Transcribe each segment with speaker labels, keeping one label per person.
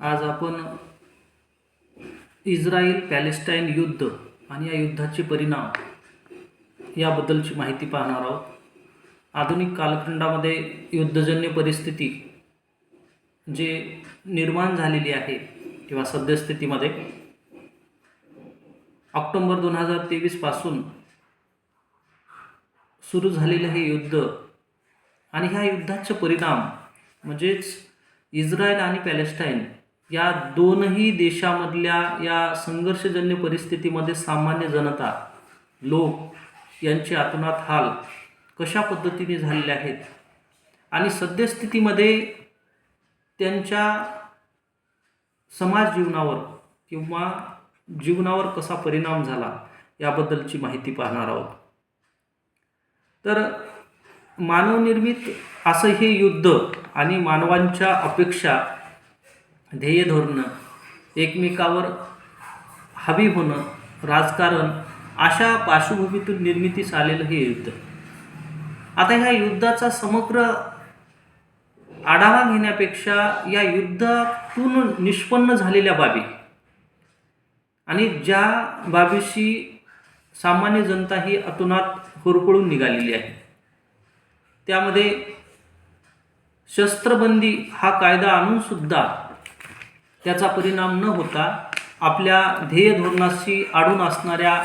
Speaker 1: आज आपण Israel Palestine युद्ध आणि या युद्धाचे परिणाम याबद्दलची माहिती पाहणार आहोत. आधुनिक कालखंडामध्ये युद्धजन्य परिस्थिती जे निर्माण झालेली आहे किंवा सद्यस्थितीमध्ये ऑक्टोंबर दोन हजार तेवीसपासून सुरू झालेलं हे युद्ध आणि ह्या युद्धाचे परिणाम म्हणजेच इस्रायल आणि पॅलेस्टाईन या दोनही देशामधल्या या संघर्षजन्य परिस्थितीमध्ये सामान्य जनता लोक यांचे आतोनात हाल कशा पद्धतीने झालेले आहेत? आणि सद्यस्थितीमध्ये त्यांच्या समाज जीवनावर किंवा जीवनावर कसा परिणाम झाला याबद्दलची माहिती पाहणार आहोत. तर मानवनिर्मित असं हे युद्ध आणि मानवांच्या अपेक्षा ध्येय धोरणं एकमेकावर हवी होणं राजकारण अशा पार्श्वभूमीतून निर्मितीस आलेलं हे युद्ध. आता ह्या युद्धाचा समग्र आढावा घेण्यापेक्षा या युद्धातून निष्पन्न झालेल्या बाबी आणि ज्या बाबीशी सामान्य जनता ही अतुनात होरपळून निघालेली आहे. त्यामध्ये शस्त्रबंदी हा कायदा आणून सुद्धा त्याचा परिणाम न होता आपल्या ध्येय धोरणाशी आढून असणाऱ्या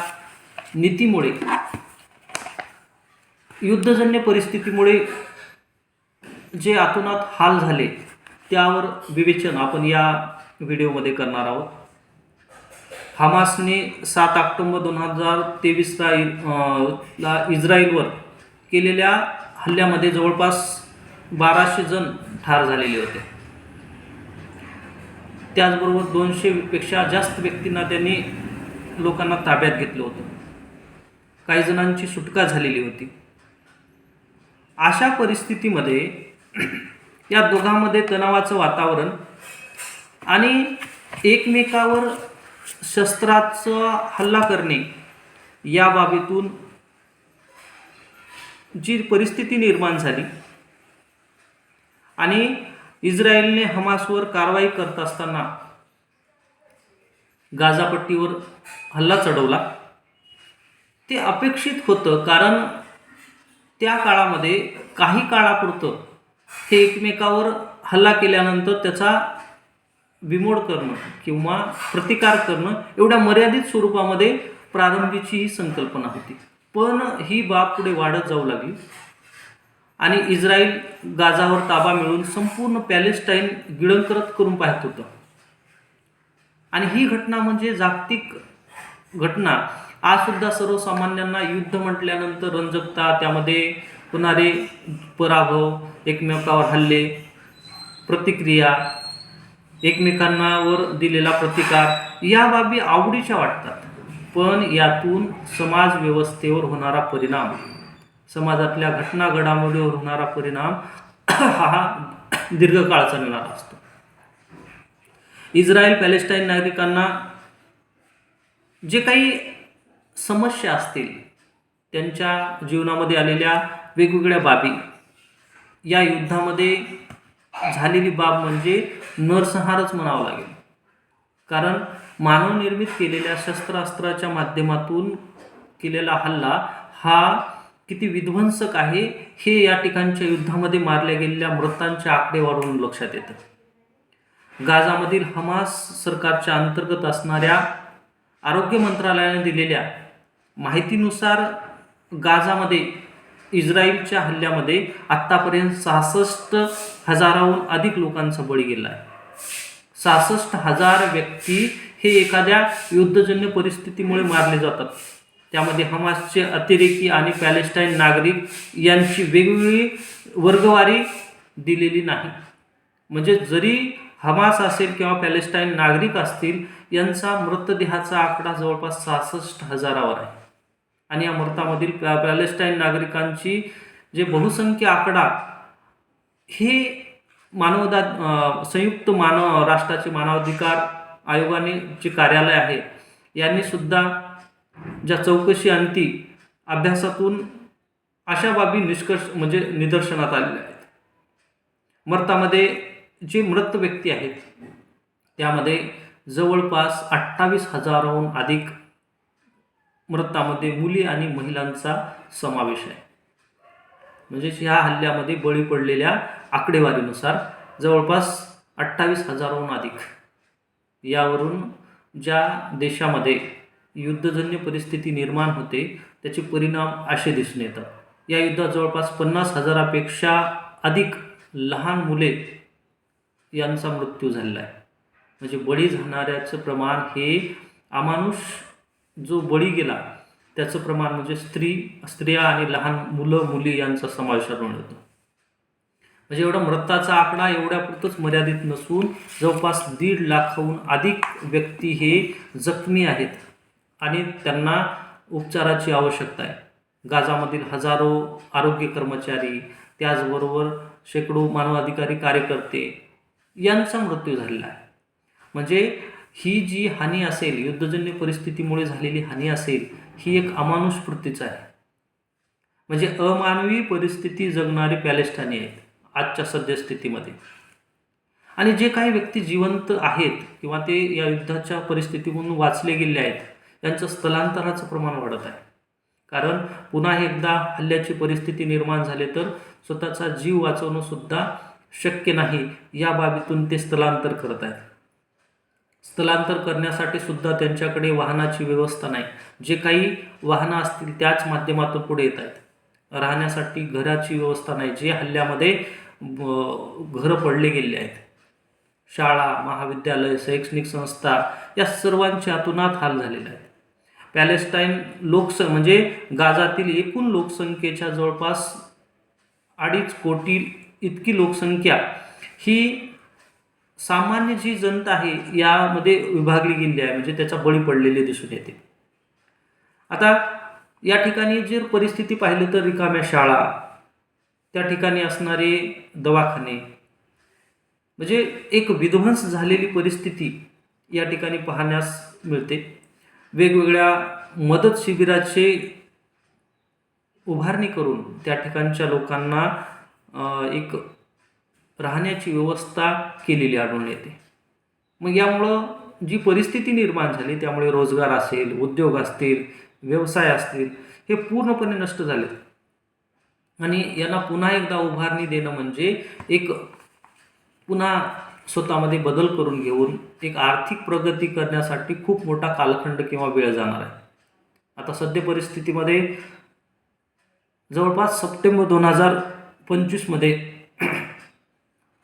Speaker 1: नीतीमुळे युद्धजन्य परिस्थितीमुळे जे आतोनात हाल झाले त्यावर विवेचन आपण या व्हिडिओमध्ये करणार आहोत. हमासने सात ऑक्टोंबर दोन हजार तेवीसला इ- ला इस्रायलवर केलेल्या हल्ल्यामध्ये जवळपास बाराशे जण ठार झालेले होते. त्याचबरोबर दोनशेपेक्षा जास्त व्यक्तींना त्यांनी लोकांना ताब्यात घेतलं होतं. काही जणांची सुटका झालेली होती. अशा परिस्थितीमध्ये या दोघांमध्ये तणावाचं वातावरण आणि एकमेकावर शस्त्राचा हल्ला करणे या बाबीतून जी परिस्थिती निर्माण झाली आणि इस्रायलने हमासवर कारवाई करत असताना गाझापट्टीवर हल्ला चढवला. ते अपेक्षित होतं कारण त्या काळामध्ये काही काळापुरतं हे एकमेकावर हल्ला केल्यानंतर त्याचा विमोड करणं किंवा प्रतिकार करणं एवढ्या मर्यादित स्वरूपामध्ये प्रारंभीची ही संकल्पना होती. पण ही बाब पुढे वाढत जाऊ लागली. आणि इस्रायल गाजावर ताबा मिळून संपूर्ण पॅलेस्टाईन गिळंकरत करून पाहत होतं. आणि ही घटना म्हणजे जागतिक घटना. आज सुद्धा सर्वसामान्यांना युद्ध म्हटल्यानंतर रंजकता त्यामध्ये होणारे पराभव एकमेकावर हल्ले प्रतिक्रिया एकमेकांनावर दिलेला प्रतिकार या बाबी आवडीच्या वाटतात. पण यातून समाज व्यवस्थेवर होणारा परिणाम समाजातल्या घटना घडामोडीवर होणारा परिणाम हा दीर्घकाळ चालणारा असतो. इस्रायल पॅलेस्टाईन नागरिकांना जे काही समस्या असतील त्यांच्या जीवनामध्ये आलेल्या वेगवेगळ्या बाबी या युद्धामध्ये झालेली बाब म्हणजे नरसंहारच म्हणावं लागेल. कारण मानवनिर्मित केलेल्या शस्त्रास्त्राच्या माध्यमातून केलेला हल्ला हा किती विध्वंसक आहे हे या ठिकाणच्या युद्धामध्ये मारल्या गेलेल्या मृतांच्या आकडेवारून लक्षात येतं. गाझामधील हमास सरकारच्या अंतर्गत असणाऱ्या आरोग्य मंत्रालयाने दिलेल्या माहितीनुसार गाझामध्ये इस्रायलच्या हल्ल्यामध्ये आत्तापर्यंत सहासष्ट हजाराहून अधिक लोकांचा बळी गेला आहे. सहासष्ट हजार व्यक्ती हे एखाद्या युद्धजन्य परिस्थितीमुळे मारले जातात. त्यामध्ये हमासचे अतिरेकी आणि पॅलेस्टाईन नागरिक यांची वेगवेगळी वर्गवारी दिलेली नाही. म्हणजे जरी हमास असेल किंवा पॅलेस्टाईन नागरिक असतील यांचा मृतदेहाचा आकडा जवळपास सहासष्ट हजारावर आहे. आणि या मृतामधील पॅ पॅलेस्टाईन नागरिकांची जे बहुसंख्य आकडा हे मानवदा संयुक्त मानव राष्ट्राचे मानवाधिकार आयोगाने जे कार्यालय आहे यांनी सुद्धा ज्या चौकशी अंती अभ्यासातून अशा बाबी निष्कर्ष म्हणजे निदर्शनात आलेल्या आहेत. मृतामध्ये जे मृत व्यक्ती आहेत त्यामध्ये जवळपास अठ्ठावीस हजाराहून अधिक मृतामध्ये मुली आणि महिलांचा समावेश आहे. म्हणजेच ह्या हल्ल्यामध्ये बळी पडलेल्या आकडेवारीनुसार जवळपास अठ्ठावीस हजाराहून अधिक यावरून ज्या देशामध्ये युद्धजन्य परिस्थिती निर्माण होते त्याचे परिणाम असे दिसून येतात. या युद्धात जवळपास पन्नास हजारापेक्षा अधिक लहान मुले यांचा मृत्यू झालेला आहे. म्हणजे बळी जाणाऱ्याचं प्रमाण हे अमानुष जो बळी गेला त्याचं प्रमाण म्हणजे स्त्री स्त्रिया आणि लहान मुलं मुली यांचा समावेश आढळून येतो. म्हणजे एवढा मृताचा आकडा एवढ्यापुरतंच मर्यादित नसून जवळपास दीड लाखाहून अधिक व्यक्ती हे जखमी आहेत. आणि त्यांना उपचाराची आवश्यकता आहे. गाजामधील हजारो आरोग्य कर्मचारी त्याचबरोबर शेकडो मानवाधिकारी कार्यकर्ते यांचा मृत्यू झालेला आहे. म्हणजे ही जी हानी असेल युद्धजन्य परिस्थितीमुळे झालेली हानी असेल ही एक अमानुष वृत्तीच आहे. म्हणजे अमानवी परिस्थिती जगणारे पॅलेस्टानी आहेत आजच्या सद्यस्थितीमध्ये. आणि जे काही व्यक्ती जिवंत आहेत किंवा ते या युद्धाच्या परिस्थितीमधून वाचले गेले आहेत त्यांचं स्थलांतराचं प्रमाण वाढत आहे. कारण पुन्हा एकदा हल्ल्याची परिस्थिती निर्माण झाली तर स्वतःचा जीव वाचवणं सुद्धा शक्य नाही या बाबीतून ते स्थलांतर करत आहेत. स्थलांतर करण्यासाठी सुद्धा त्यांच्याकडे वाहनाची व्यवस्था नाही. जे काही वाहनं असतील त्याच माध्यमातून पुढे येत आहेत. राहण्यासाठी घराची व्यवस्था नाही जे हल्ल्यामध्ये घरं पडले गेले आहेत. शाळा महाविद्यालय शैक्षणिक संस्था या सर्वांच्या अतुनात हाल झालेले आहेत. पॅलेस्टाईन लोकस म्हणजे गाजातील एकूण लोकसंख्येच्या जवळपास अडीच कोटी इतकी लोकसंख्या ही सामान्य जी जनता आहे यामध्ये विभागली गेली आहे म्हणजे त्याचा बळी पडलेले दिसून येते. आता या ठिकाणी जर परिस्थिती पाहिली तर रिकाम्या शाळा त्या ठिकाणी असणारे दवाखाने म्हणजे एक विध्वंस झालेली परिस्थिती या ठिकाणी पाहण्यास मिळते. वेगवेगळ्या मदत शिबिराचे उभारणी करून त्या ठिकाणच्या लोकांना एक राहण्याची व्यवस्था केलेली आढळून येते. मग यामुळं जी परिस्थिती निर्माण झाली त्यामुळे रोजगार असेल उद्योग असतील व्यवसाय असतील हे पूर्णपणे नष्ट झाले आणि यांना पुन्हा एकदा उभारणी देणं म्हणजे एक पुन्हा स्वतःमध्ये बदल करून घेऊन एक आर्थिक प्रगती करण्यासाठी खूप मोठा कालखंड किंवा वेळ जाणार आहे. आता सद्य परिस्थितीमध्ये जवळपास सप्टेंबर दोन हजार पंचवीसमध्ये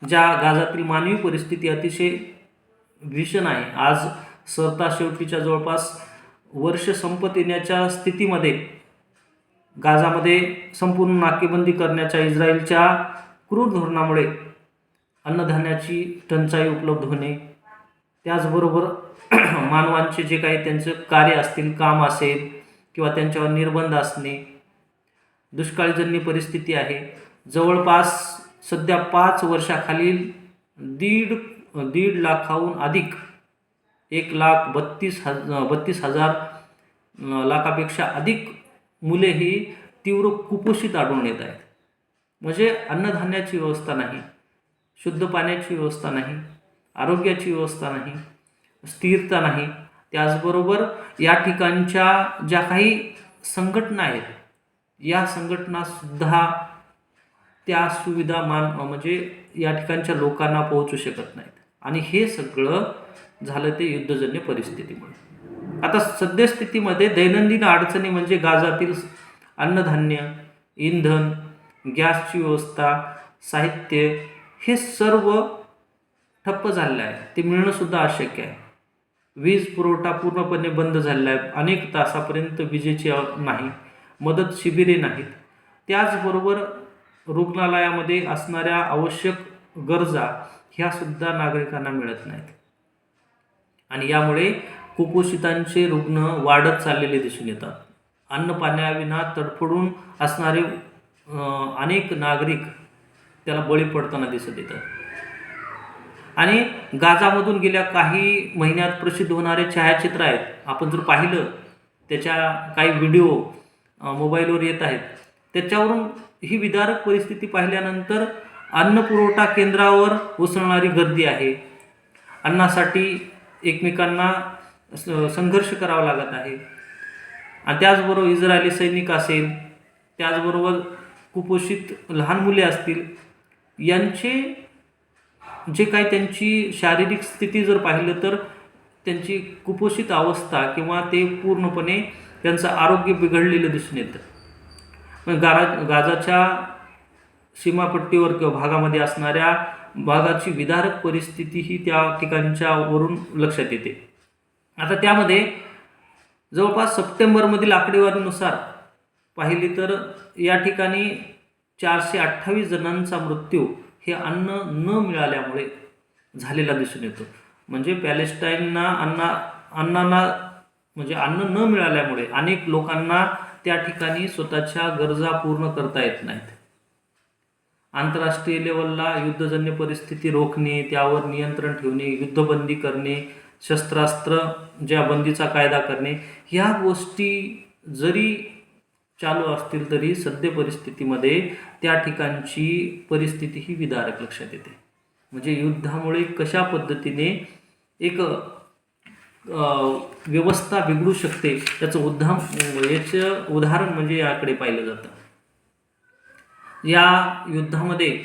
Speaker 1: ज्या गाजातील मानवी परिस्थिती अतिशय भीषण आहे आज सरता शेवटीच्या जवळपास वर्ष संपत येण्याच्या स्थितीमध्ये गाजामध्ये संपूर्ण नाकेबंदी करण्याच्या इस्रायलच्या क्रूर धोरणामुळे अन्नधान्याची टंचाई उपलब्ध होणे. त्याचबरोबर मानवांचे जे काही त्यांचं कार्य असतील काम असेल किंवा त्यांच्यावर निर्बंध असणे. दुष्काळजन्य परिस्थिती आहे. जवळपास सध्या पाच वर्षाखालील दीड दीड लाखाहून अधिक एक लाख बत्तीस हज बत्तीस हजार लाखापेक्षा अधिक मुले ही तीव्र कुपोषित आढळून येत आहेत. म्हणजे अन्नधान्याची व्यवस्था नाही. शुद्ध पाण्याची व्यवस्था नाही आरोग्याची व्यवस्था नाही स्थिरता नाही. त्याचबरोबर या ठिकाणच्या ज्या काही संघटना आहेत या संघटनासुद्धा त्या सुविधा मान म्हणजे या ठिकाणच्या लोकांना पोहोचू शकत नाहीत. आणि हे सगळं झालं ते युद्धजन्य परिस्थितीमुळे. आता सद्यस्थितीमध्ये दैनंदिन अडचणी म्हणजे गाजातील अन्नधान्य इंधन गॅसची व्यवस्था साहित्य हे सर्व ठप्प झालेलं आहे ते मिळणंसुद्धा अशक्य आहे. वीज पुरवठा पूर्णपणे बंद झालेला आहे अनेक तासापर्यंत विजेची नाही मदत शिबिरे नाहीत. त्याचबरोबर रुग्णालयामध्ये असणाऱ्या आवश्यक गरजा ह्यासुद्धा नागरिकांना मिळत नाहीत. आणि यामुळे कुपोषितांचे रुग्ण वाढत चाललेले दिसून येतात. अन्न पाण्याविना तडफडून असणारे अनेक नागरिक त्याला बळी पडताना दिसत येतं. आणि गाजामधून गेल्या काही महिन्यात प्रसिद्ध होणारे छायाचित्र आहेत. आपण जर पाहिलं त्याच्या काही व्हिडिओ मोबाईलवर येत आहेत. त्याच्यावरून ही विदारक परिस्थिती पाहिल्यानंतर अन्न पुरवठा केंद्रावर उसळणारी गर्दी आहे. अन्नासाठी एकमेकांना स- संघर्ष करावा लागत आहे. आणि त्याचबरोबर इस्रायली सैनिक असेल त्याचबरोबर कुपोषित लहान मुले असतील यांचे जे काही त्यांची शारीरिक स्थिती जर पाहिलं तर त्यांची कुपोषित अवस्था किंवा ते पूर्णपणे त्यांचं आरोग्य बिघडलेलं दिसून येतं. गारा गाजाच्या सीमापट्टीवर किंवा भागामध्ये असणाऱ्या भागाची विदारक परिस्थिती ही त्या ठिकाणच्या वरून लक्षात येते. आता त्यामध्ये जवळपास सप्टेंबरमधील आकडेवारीनुसार पाहिली तर या ठिकाणी चारशे अठ्ठावीस जणांचा मृत्यू हे अन्न न मिळाल्यामुळे झालेला दिसून येतो. म्हणजे पॅलेस्टाईनना अन्ना अन्नांना म्हणजे अन्न न मिळाल्यामुळे अनेक लोकांना त्या ठिकाणी स्वतःच्या गरजा पूर्ण करता येत नाहीत. आंतरराष्ट्रीय लेवलला युद्धजन्य परिस्थिती रोखणे त्यावर नियंत्रण ठेवणे युद्धबंदी करणे शस्त्रास्त्र ज्या बंदीचा कायदा करणे ह्या गोष्टी जरी चालू असतील तरी सद्य परिस्थितीमध्ये त्या ठिकाणची परिस्थिती ही विदारक लक्षात येते. म्हणजे युद्धामुळे कशा पद्धतीने एक व्यवस्था बिघडू शकते त्याचं उद्धाम याचं उदाहरण म्हणजे याकडे पाहिलं जातं. या युद्धामध्ये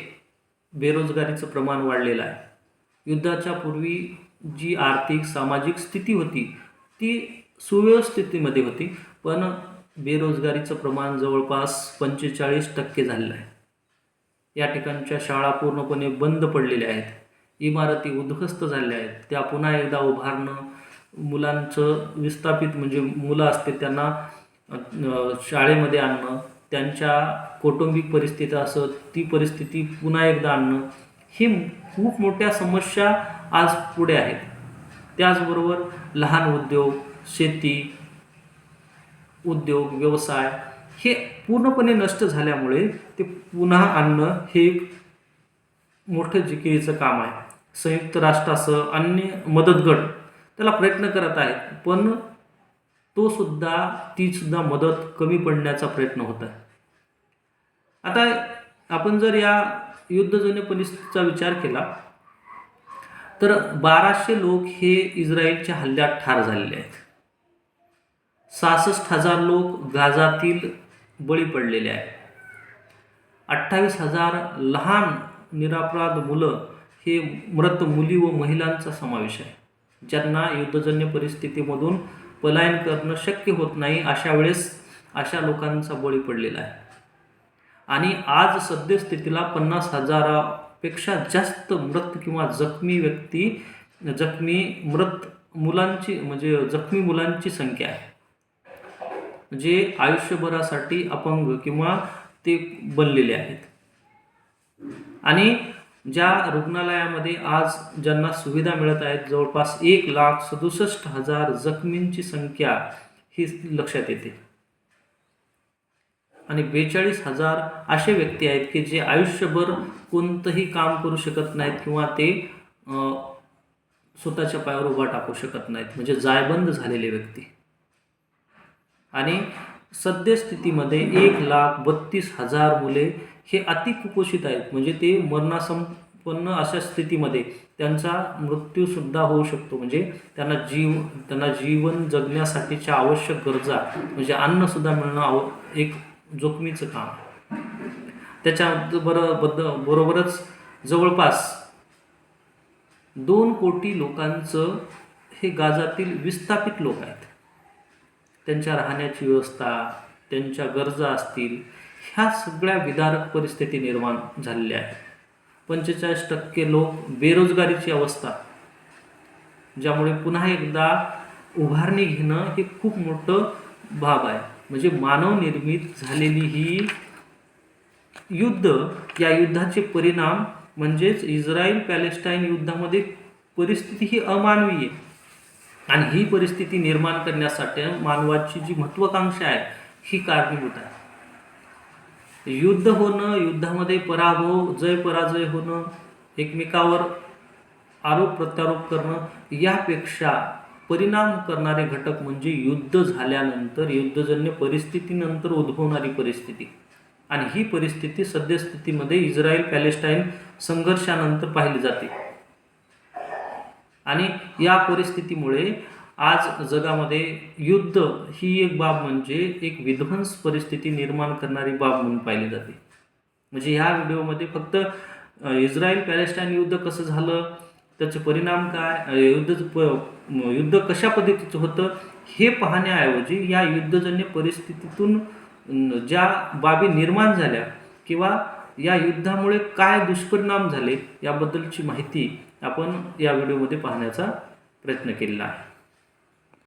Speaker 1: बेरोजगारीचं प्रमाण वाढलेलं आहे. युद्धाच्या पूर्वी जी आर्थिक सामाजिक स्थिती होती ती सुव्यवस्थितीमध्ये होती. पण बेरोजगारीचं प्रमाण जवळपास पंचेचाळीस टक्के झालेलं आहे. या ठिकाणच्या शाळा पूर्णपणे बंद पडलेल्या आहेत. इमारती उद्ध्वस्त झालेल्या आहेत. त्या पुन्हा एकदा उभारणं मुलांचं विस्थापित म्हणजे मुलं असते त्यांना शाळेमध्ये आणणं त्यांच्या कौटुंबिक परिस्थिती असत ती परिस्थिती पुन्हा एकदा आणणं ही खूप मोठ्या समस्या आज पुढे आहेत. त्याचबरोबर लहान उद्योग शेती उद्योग व्यवसाय हे पूर्णपणे नष्ट झाल्यामुळे ते पुन्हा आणणं हे एक मोठं जिकिरीचं काम आहे. संयुक्त राष्ट्रासह अन्य मदत गट त्याला प्रयत्न करत आहेत पण तो सुद्धा ती सुद्धा मदत कमी पडण्याचा प्रयत्न होत आहे. आता आपण जर या युद्धजन्य परिस्थितीचा विचार केला तर बाराशे लोक हे इस्रायलच्या हल्ल्यात ठार झालेले आहेत. सहासष्ट हजार लोक गाजातील बळी पडलेले आहेत. अठ्ठावीस हजार लहान निरापराध मुलं हे मृत मुली व महिलांचा समावेश आहे. ज्यांना युद्धजन्य परिस्थितीमधून पलायन करणं शक्य होत नाही अशा वेळेस अशा लोकांचा बळी पडलेला आहे. आणि आज सद्यस्थितीला पन्नास हजारापेक्षा जास्त मृत किंवा जखमी व्यक्ती जखमी मृत मुलांची म्हणजे जखमी मुलांची संख्या आहे. जे आयुष्यभरासाठी अपंग किंवा ते बनलेले आहेत. आणि ज्या रुग्णालयामध्ये आज ज्यांना सुविधा मिळत आहेत जवळपास एक लाख सदुसष्ट हजार जखमींची संख्या ही लक्षात येते. आणि बेचाळीस हजार असे व्यक्ती आहेत की जे आयुष्यभर कोणतंही काम करू शकत नाहीत किंवा ते अं, स्वतःच्या पायावर उभा टाकू शकत नाहीत. म्हणजे जायबंद झालेले व्यक्ती. आणि सद्यस्थितीमध्ये एक लाख बत्तीस हजार मुले हे अतिकुपोषित आहेत. म्हणजे ते मरणासंपन्न अशा स्थितीमध्ये त्यांचा मृत्यूसुद्धा होऊ शकतो. म्हणजे त्यांना जीव त्यांना जीवन जगण्यासाठीच्या आवश्यक गरजा म्हणजे अन्नसुद्धा मिळणं आव एक जोखमीचं काम त्याच्या बरं बरोबरच जवळपास दोन कोटी लोकांचं हे गाजातील विस्थापित लोक आहेत. त्यांच्या राहण्याची व्यवस्था त्यांच्या गरजा असतील ह्या सगळ्या विदारक परिस्थिती निर्माण झालेल्या आहेत. पंचेचाळीस टक्के लोक बेरोजगारीची अवस्था. ज्यामुळे पुन्हा एकदा उभारणी घेणं हे खूप मोठं भाग आहे. म्हणजे मानवनिर्मित झालेली ही युद्ध या युद्धाचे परिणाम म्हणजेच इस्रायल पॅलेस्टाईन युद्धामध्ये परिस्थिती ही अमानवीय आहे. आणि ही परिस्थिती निर्माण करण्यासाठी मानवाची जी महत्त्वाकांक्षा आहे ही कारणीभूत आहे. युद्ध होणं युद्धामध्ये पराभव जय पराजय होणं एकमेकावर आरोप प्रत्यारोप करणं यापेक्षा परिणाम करणारे घटक म्हणजे युद्ध झाल्यानंतर युद्धजन्य परिस्थितीनंतर उद्भवणारी परिस्थिती. आणि ही परिस्थिती सद्यस्थितीमध्ये इस्रायल पॅलेस्टाईन संघर्षानंतर पाहिली जाते. आणि या परिस्थितीमुळे आज जगामध्ये युद्ध ही एक बाब म्हणजे एक विध्वंस परिस्थिती निर्माण करणारी बाब म्हणून पाहिली जाते. म्हणजे ह्या व्हिडिओमध्ये फक्त इस्रायल पॅलेस्टाईन युद्ध कसं झालं त्याचे परिणाम काय युद्ध प युद्ध कशा पद्धतीचं होतं हे पाहण्याऐवजी या युद्धजन्य परिस्थितीतून ज्या बाबी निर्माण झाल्या किंवा या युद्धामुळे काय दुष्परिणाम झाले याबद्दलची माहिती आपण या व्हिडिओमध्ये पाहण्याचा प्रयत्न केलेला आहे.